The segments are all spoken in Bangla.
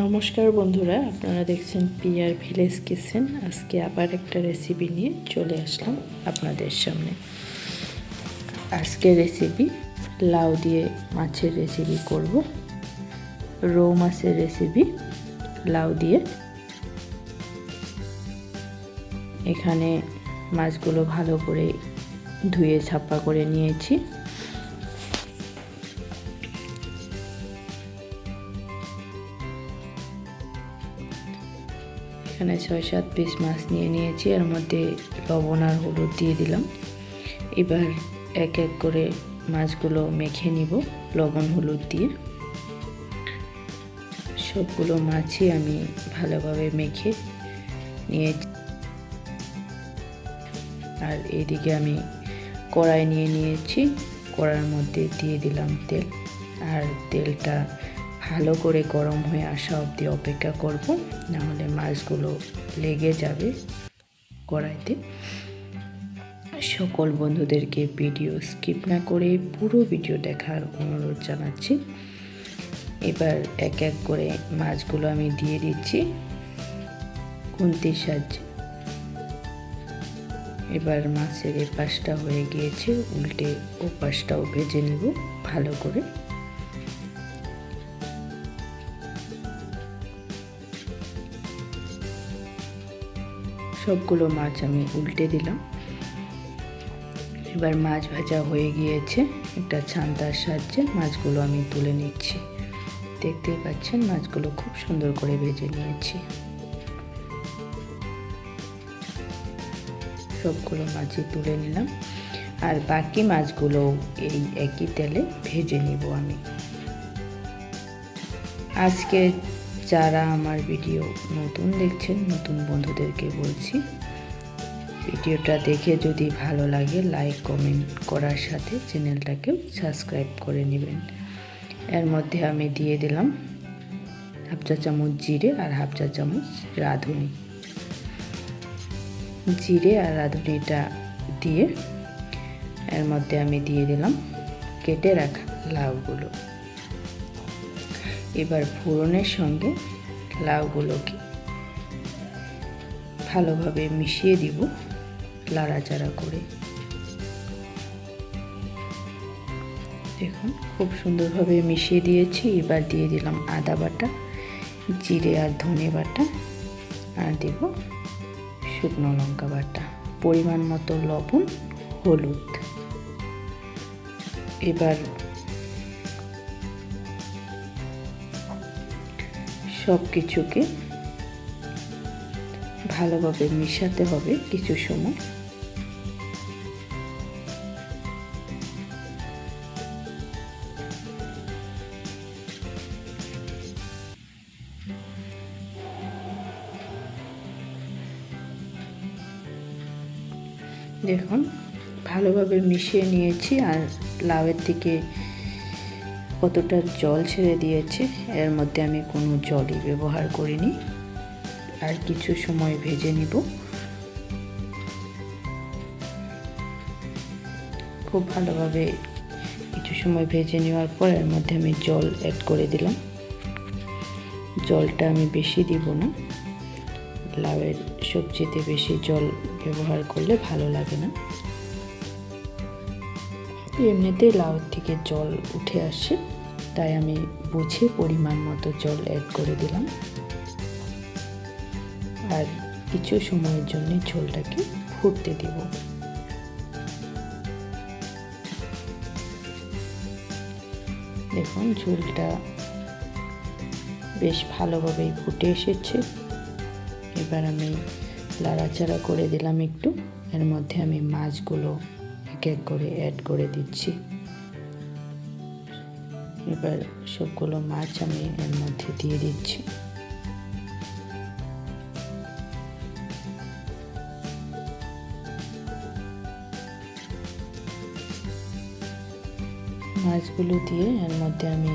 নমস্কার বন্ধুরা, আপনারা দেখছেন পিয়ার ভিলেজ কিচেন আজকে আবার একটা রেসিপি নিয়ে চলে আসলাম আপনাদের সামনে। আজকে রেসিপি লাউ দিয়ে মাছের রেসিপি করব। রৌ মাছের রেসিপি লাউ দিয়ে। এখানে মাছগুলো ভালো করে ধুয়ে ছাপা করে নিয়েছি। এখানে ছয় সাত পিস মাছ নিয়ে নিয়েছি। এর মধ্যে লবণ আর হলুদ দিয়ে দিলাম। এবার এক এক করে মাছগুলো মেখে নিব লবণ হলুদ দিয়ে। সবগুলো মাছই আমি ভালোভাবে মেখে নিয়েছি। আর এদিকে আমি কড়াই নিয়ে নিয়েছি। কড়ার মধ্যে দিয়ে দিলাম তেল। আর তেলটা ভালো করে গরম হয়ে আসা অবধি অপেক্ষা করব, নাহলে মাছগুলো লেগে যাবে কড়াইতে। সকল বন্ধুদেরকে ভিডিও স্কিপ না করে পুরো ভিডিও দেখার অনুরোধ জানাচ্ছি। এবার এক এক করে মাছগুলো আমি দিয়ে দিচ্ছি। খুন্তির সাহায্যে এবার মাছের এ পাশটা হয়ে গিয়েছে, উল্টে ও পাশটাও ভেজে নেব ভালো করে। সবগুলো মাছ আমি উল্টে দিলাম। এবার মাছ ভাজা হয়ে গিয়েছে। একটা ছান্তার সাহায্যে মাছগুলো আমি তুলে নিচ্ছি। দেখতেই পাচ্ছেন, মাছগুলো খুব সুন্দর করে ভেজে নিয়েছি। সবগুলো মাছই তুলে নিলাম। আর বাকি মাছগুলো এই একই তেলে ভেজে নিব আমি। আজকে যারা আমার ভিডিও নতুন দেখছেন, নতুন বন্ধুদেরকে বলছি, ভিডিওটা দেখে যদি ভালো লাগে লাইক কমেন্ট করার সাথে চ্যানেলটাকেও সাবস্ক্রাইব করে নেবেন। এর মধ্যে আমি দিয়ে দিলাম হাফ চা চামচ জিরে আর হাফ চা চামচ রাঁধুনি। জিরে আর রাঁধুনিটা দিয়ে এর মধ্যে আমি দিয়ে দিলাম কেটে রাখা লাউগুলো। এবার ফোড়নের সঙ্গে লাউগুলোকে ভালোভাবে মিশিয়ে দিব লাড়াচাড়া করে। দেখুন, খুব সুন্দরভাবে মিশিয়ে দিয়েছি। এবার দিয়ে দিলাম আদা বাটা, জিরে আর ধনে বাটা, আর দেব শুকনো লঙ্কা বাটা। পরিমাণ মতো লবণ, হলুদ। এবার সব কিছুকে ভালোভাবে মিশাতে হবে কিছু সময়। দেখুন ভালোভাবে মিশিয়ে নিয়েছি আর লাউয়ের দিকে কতটা জল ছেড়ে দিয়েছে, এর মধ্যে আমি কোনো জলই ব্যবহার করিনি। আর কিছু সময় ভেজে নিব। খুব ভালোভাবে কিছু সময় ভেজে নেওয়ার পর এর মধ্যে আমি জল অ্যাড করে দিলাম। জলটা আমি বেশি দিব না। লাউয়ের সবজিতে বেশি জল ব্যবহার করলে ভালো লাগে না। এমনিতেই লাউর থেকে জল উঠে আসে। তাই আমি বুঝে পরিমাণ মতো জল অ্যাড করে দিলাম। আর কিছু সময়ের জন্য ঝোলটাকে ফুটতে দেব। দেখুন, ঝোলটা বেশ ভালোভাবেই ফুটে এসেছে। এবার আমি লাড়াচাড়া করে দিলাম একটু। এর মধ্যে আমি মাছগুলো এক এক করে অ্যাড করে দিচ্ছি। এবার সবগুলো মাছ আমি এর মধ্যে দিয়ে দিচ্ছি। মাছগুলো দিয়ে এর মধ্যে আমি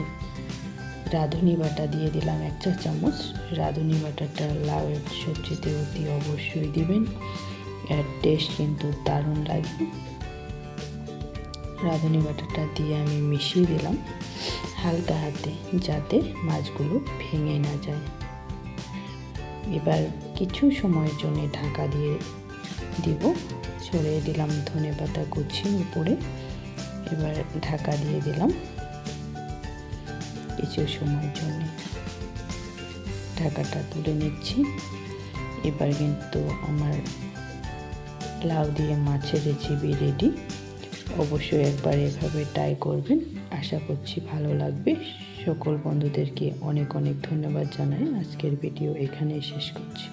রাঁধুনি বাটা দিয়ে দিলাম এক চা চামচ। রাঁধুনি বাটাটা লাউয়ের সবজিতে অতি অবশ্যই দিবেন। এর টেস্ট কিন্তু দারুণ লাগবে। রাঁধুনি বাটাটা দিয়ে আমি মিশিয়ে দিলাম হালকা হাতে যাতে মাছগুলো ভেঙে না যায়। এবার কিছু সময়ের জন্য ঢাকা দিয়ে দিব। ছড়িয়ে দিলাম ধনে পাতা কুচি উপরে। এবার ঢাকা দিয়ে দিলাম কিছু সময়ের জন্য। ঢাকাটা তুলে নিচ্ছি। এবার কিন্তু আমার লাউ দিয়ে মাছের রেসিপি রেডি অবশ্যই একবার এভাবে ট্রাই করবেন। আশা করছি ভালো লাগবে। সকল বন্ধুদেরকে অনেক অনেক ধন্যবাদ জানাই। আজকের ভিডিও এখানেই শেষ করছি।